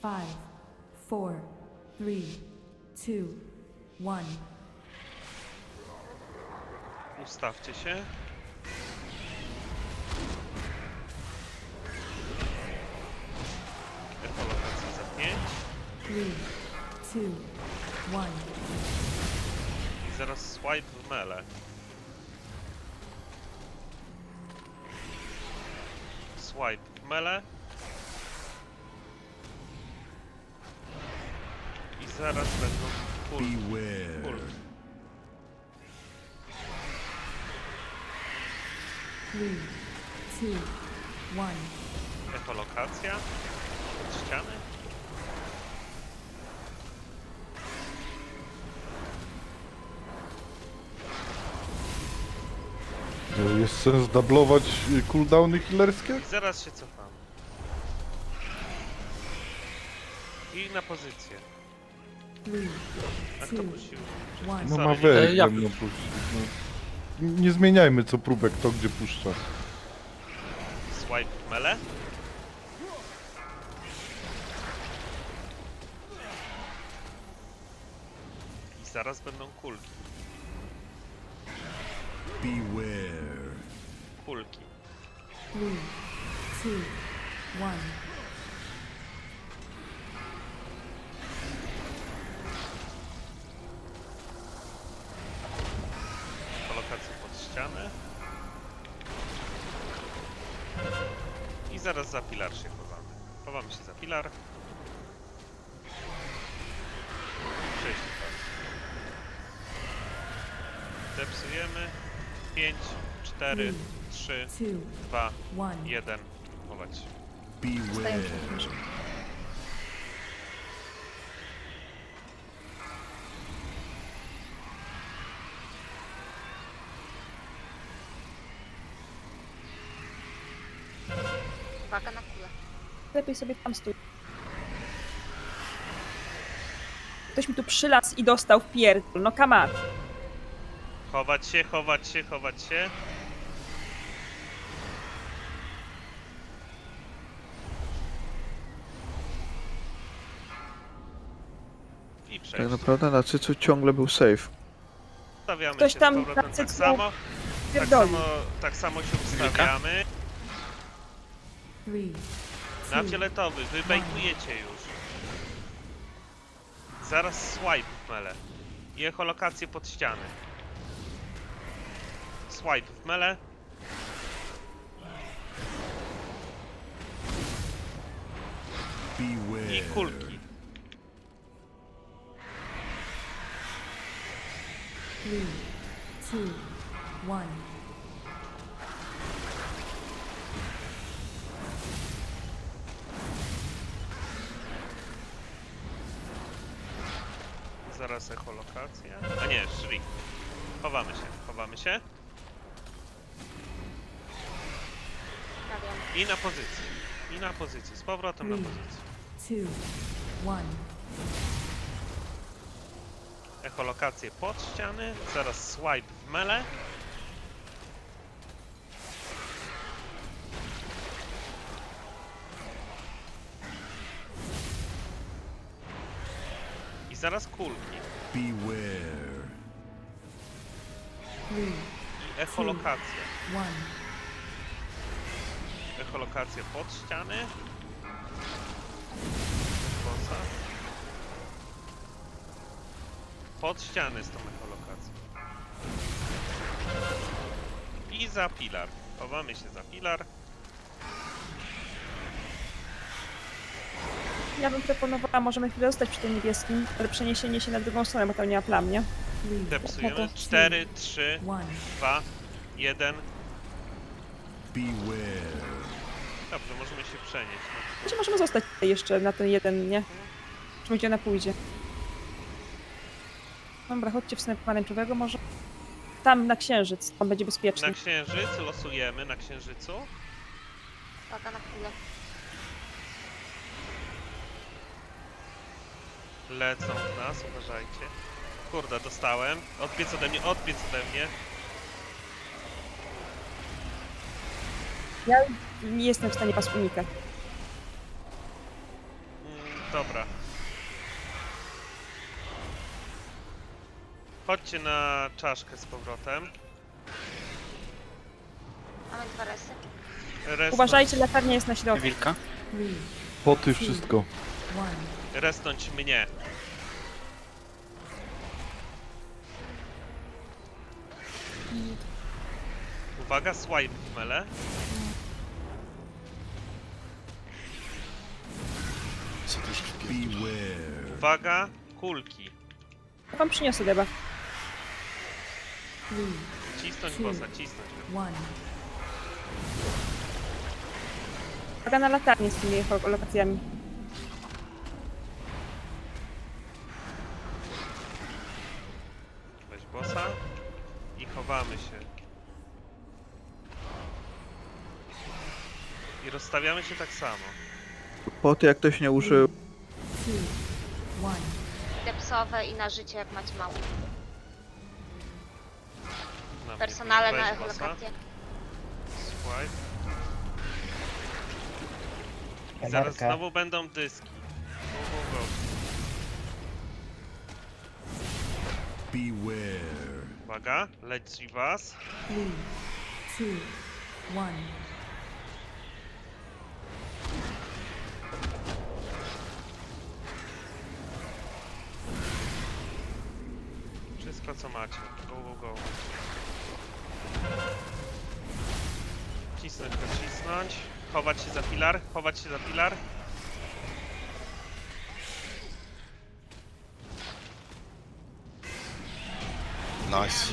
five, four, three, two, one. Ustawcie się. Ekolokacja za 5. Three, two, one. I zaraz swipe w mele. Swipe w mele. Zaraz będą. Beware. kulki. Three, two, one. Echolokacja. Od ściany. Jest sens dublować y, cooldowny healerskie? I zaraz się cofamy. I na pozycję. Kto two, puścił? No Sorry, ma nie- wej, E, puścić. No. Nie zmieniajmy co próbek, to gdzie puszcza. Swipe mele. I zaraz będą kulki. Beware. Kulki. Three, two, one. Zaraz za pilar się chowamy. Chowamy się za pilar. Przejść tak. Zepsujemy. 5, 4, 3, Two, 2, one. 1. Chować. Beware. Uwaga na kulę. Lepiej sobie tam stój. Ktoś mi tu przylazł i dostał w pierdol. No on. Chować się, chować się, chować się. I przejść. Tak naprawdę na cycu ciągle był safe. Stawiamy Ktoś się tam z powrotem na tak cycu samo. Tak Pierdoli. samo, tak samo się ustawiamy. Three, Na Hmm. fioletowy, wy bejtujecie już. Zaraz swipe w mele. I echolokację pod ściany. Swipe w mele. I kulki. three, two, one. Zaraz echolokacja. A nie, szrik. Chowamy się, chowamy się. Stawiam. I na pozycję. I na pozycję. Z powrotem na. Two, one. Echolokację pod ściany. Zaraz swipe w mele. Zaraz kulki. Beware. Three, I echolokacja. one. Echolokacja pod ściany. Kosa. Pod ściany z tą echolokacją. I za pilar. Chowamy się za pilar. Ja bym proponowała, możemy chwilę zostać przy tym niebieskim, ale przeniesienie się na drugą stronę, bo tam nie ma plam, nie? To- 4, 3, one. 2, 1. Beware. Dobrze, możemy się przenieść. No, Znaczy możemy zostać tutaj jeszcze na ten jeden, nie? Czy gdzie ona pójdzie? Dobra, chodźcie w stronę pomarańczowego może. Tam na księżyc, tam będzie bezpiecznie. Na księżyc losujemy, na księżycu. Uwaga na kulę. Lecą w nas, uważajcie. Kurde, dostałem. Odbiec ode mnie, odbiec ode mnie. Ja nie jestem w stanie was unikać. Mm, Dobra. Chodźcie na czaszkę z powrotem. Mamy dwa resy. Resnąć, Uważajcie, latarnia jest na środku. Wilka? Three, Poty, wszystko. one. Resnąć mnie. Uwaga, swipe w mele. Beware. Uwaga, kulki. Ja wam przyniosę deba. Three, Cisnąć Two. bossa, cisnąć go. one. Uwaga na latarnię z tymi lokacjami. Weź bossa i chowamy się. I rozstawiamy się tak samo. Poty jak ktoś nie użył. Depsowe i na życie jak macie mało. Na mnie. Personale Weź na bossa, lokację. Swipe. I zaraz znowu będą dyski. Beware. Uwaga, leci was. Three, two, one. Wszystko co macie. Go, go, go. Cisnąć go, cisnąć. Chować się za filar, chować się za filar. Nice.